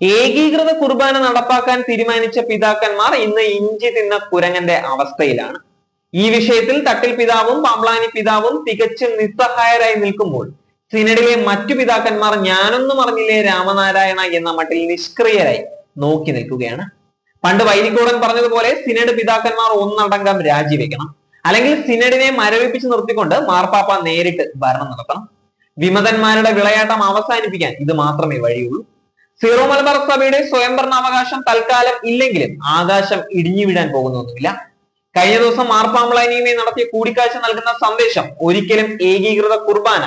ഏകീകൃത കുർബാന നടപ്പാക്കാൻ തീരുമാനിച്ച പിതാക്കന്മാർ ഇന്ന് ഇഞ്ചി തിന്ന കുരങ്ങന്റെ അവസ്ഥയിലാണ്. ഈ വിഷയത്തിൽ തട്ടിൽ പിതാവും പാമ്പ്ലാനി പിതാവും തികച്ചും നിസ്സഹായരായി നിൽക്കുമ്പോൾ സിനഡിലെ മറ്റു പിതാക്കന്മാർ ഞാനൊന്നും അറിഞ്ഞില്ലേ രാമനാരായണ എന്ന മട്ടിൽ നിഷ്ക്രിയരായി നോക്കി നിൽക്കുകയാണ്. പണ്ട് വൈരിക്കോടൻ പറഞ്ഞതുപോലെ സിനഡ് പിതാക്കന്മാർ ഒന്നടങ്കം രാജിവെക്കണം. അല്ലെങ്കിൽ സിനഡിനെ മരവിപ്പിച്ച് നിർത്തിക്കൊണ്ട് മാർപ്പാപ്പ നേരിട്ട് ഭരണം നടത്തണം. വിമതന്മാരുടെ വിളയാട്ടം അവസാനിപ്പിക്കാൻ ഇത് മാത്രമേ വഴിയുള്ളൂ. സീറോ മലബാർ സഭയുടെ സ്വയംഭരണാവകാശം തൽക്കാലം ഇല്ലെങ്കിലും ആകാശം ഇടിഞ്ഞു വീഴാൻ പോകുന്നൊന്നുമില്ല. കഴിഞ്ഞ ദിവസം മാർപ്പാമ്പ്ലാനിയുമായി നടത്തിയ കൂടിക്കാഴ്ച നൽകുന്ന സന്ദേശം ഒരിക്കലും ഏകീകൃത കുർബാന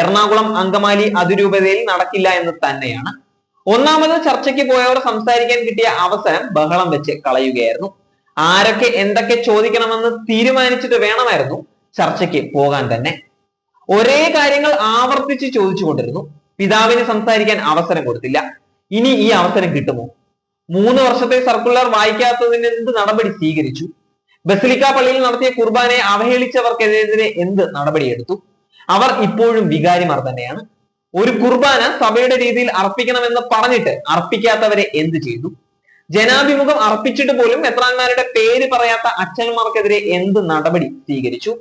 എറണാകുളം അങ്കമാലി അതിരൂപതയിൽ നടക്കില്ല എന്ന് തന്നെയാണ്. ഒന്നാമത് ചർച്ചയ്ക്ക് പോയവർ സംസാരിക്കാൻ കിട്ടിയ അവസരം ബഹളം വെച്ച് കളയുകയായിരുന്നു. ആരൊക്കെ എന്തൊക്കെ ചോദിക്കണമെന്ന് തീരുമാനിച്ചിട്ട് വേണമായിരുന്നു ചർച്ചയ്ക്ക് പോകാൻ തന്നെ. ഒരേ കാര്യങ്ങൾ ആവർത്തിച്ച് ചോദിച്ചുകൊണ്ടിരുന്നു. പിതാവിന് സംസാരിക്കാൻ അവസരം കൊടുത്തില്ല. ഇനി ഈ അവസരം കിട്ടുമോ? മൂന്ന് വർഷത്തെ സർക്കുലർ വായിക്കാത്തതിന് എന്ത് നടപടി സ്വീകരിച്ചു? ബസിലിക്ക പള്ളിയിൽ നടത്തിയ കുർബാനയെ അവഹേളിച്ചവർക്കെതിരെ എന്ത് നടപടിയെടുത്തു? അവർ ഇപ്പോഴും വികാരിമാർ തന്നെയാണ്. ഒരു കുർബാന സഭയുടെ രീതിയിൽ അർപ്പിക്കണമെന്ന് പറഞ്ഞിട്ട് അർപ്പിക്കാത്തവരെ എന്ത് ചെയ്തു? ജനാഭിമുഖം അർപ്പിച്ചിട്ട് പോലും മെത്രാന്മാരുടെ പേര് പറയാത്ത അച്ഛന്മാർക്കെതിരെ എന്ത് നടപടി സ്വീകരിച്ചു?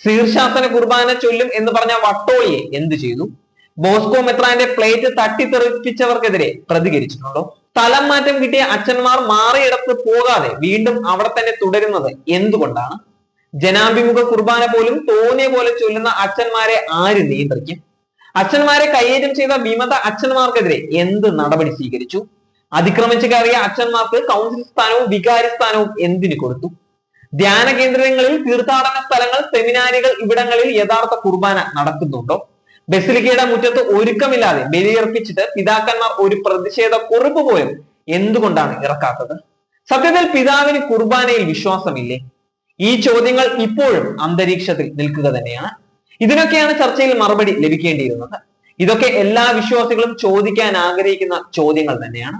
ശീർഷാസന കുർബാന ചൊല്ലും എന്ന് പറഞ്ഞ വട്ടോളിയെ എന്ത് ചെയ്തു? ബോസ്കോ മെത്രാന്റെ പ്ലേറ്റ് തട്ടിത്തെറിപ്പിച്ചവർക്കെതിരെ പ്രതികരിച്ചിട്ടുണ്ടോ? സ്ഥലം മാറ്റം കിട്ടിയ അച്ഛന്മാർ മാറിയിടത്ത് പോകാതെ വീണ്ടും അവിടെ തന്നെ തുടരുന്നത് എന്തുകൊണ്ടാണ്? ജനാഭിമുഖ കുർബാന പോലും തോന്നിയ പോലെ ചൊല്ലുന്ന അച്ഛന്മാരെ ആര് നിയന്ത്രിക്കും? അച്ഛന്മാരെ കൈയേറ്റം ചെയ്ത വിമത അച്ഛന്മാർക്കെതിരെ എന്ത് നടപടി സ്വീകരിച്ചു? അതിക്രമിച്ചു കയറിയ അച്ഛന്മാർക്ക് കൗൺസിൽ സ്ഥാനവും വികാരി സ്ഥാനവും എന്തിനു കൊടുത്തു? ധ്യാന കേന്ദ്രങ്ങളിൽ തീർത്ഥാടന സ്ഥലങ്ങൾ സെമിനാരികൾ ഇവിടങ്ങളിൽ യഥാർത്ഥ കുർബാന നടക്കുന്നുണ്ടോ? ബസിലിക്കയുടെ മുറ്റത്ത് ഒരുക്കമില്ലാതെ ബലിയർപ്പിച്ചിട്ട് പിതാക്കന്മാർ ഒരു പ്രതിഷേധ കുറിപ്പ് പോലും എന്തുകൊണ്ടാണ് ഇറക്കാത്തത്? സത്യത്തിൽ പിതാവിന് കുർബാനയിൽ വിശ്വാസമില്ലേ? ഈ ചോദ്യങ്ങൾ ഇപ്പോഴും അന്തരീക്ഷത്തിൽ നിൽക്കുക തന്നെയാണ്. ഇതിനൊക്കെയാണ് ചർച്ചയിൽ മറുപടി ലഭിക്കേണ്ടിയിരുന്നത്. ഇതൊക്കെ എല്ലാ വിശ്വാസികളും ചോദിക്കാൻ ആഗ്രഹിക്കുന്ന ചോദ്യങ്ങൾ തന്നെയാണ്.